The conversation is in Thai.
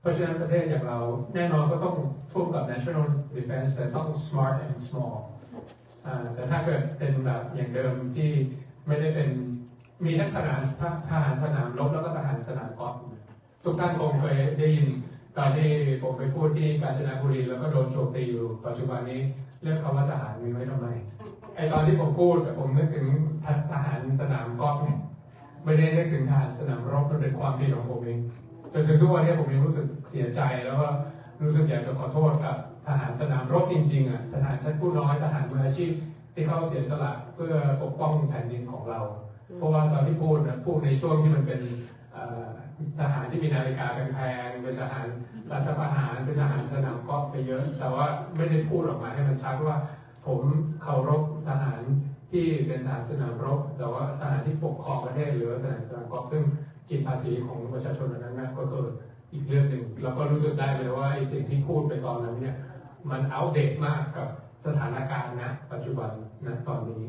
เพราะฉะนั้นประเทศอย่างเราแน่นอนก็ต้องทุ่มกับ national defense แต่ต้อง smart and small อ่าแต่ถ้าเกิดเป็นแบบอย่างเดิมที่ไม่ได้เป็นมีทั้งทหารทหารสนามรบแล้วก็ทหารสนามกอล์ฟทุกท่านคงเคยได้ยินตอนที่ผมไปพูดที่กาญจนบุรีแล้วก็โดนโจมตีอยู่ปัจจุบันนี้เรื่องคำว่าทหารมีไว้ทำไมไอตอนที่ผมพูดผมนึกถึงทหารสนามกอล์ฟเนี่ยไม่ได้นึกถึงทหารสนามรบมันเป็นความผิดของผมเอง จนถึงทุกวันนี้ผมยังรู้สึกเสียใจแล้วก็รู้สึกอยากจะขอโทษกับทหารสนามรบจริงๆอะทหารชั้นผู้น้อยทหารมืออาชีพที่เขาเสียสละเพื่อปกป้องแผ่นดินของเรา เพราะว่าตอนที่พูดนะพูดในช่วงที่มันเป็นทหารที่มีนาฬิกาแพงๆเป็นทหารรัฐประหารเป็นทหารสนามกอล์ฟไปเยอะ แต่ว่าไม่ได้พูดออกมาให้มันชัดว่า ผมเคารพทหารที่เป็นทหารสนามรบ แต่ว่าทหารที่ปกครองประเทศหรือทหารสนามกอล์ฟซึ่ง กินภาษีของประชาชนอันนั้นนะก็คืออีกเรื่องหนึ่งเราก็รู้สึกได้เลยว่าไอ้สิ่งที่พูดไปตอนนั้นเนี่ยมันอัปเดตมากกับสถานการณ์นะปัจจุบันนะตอนนี้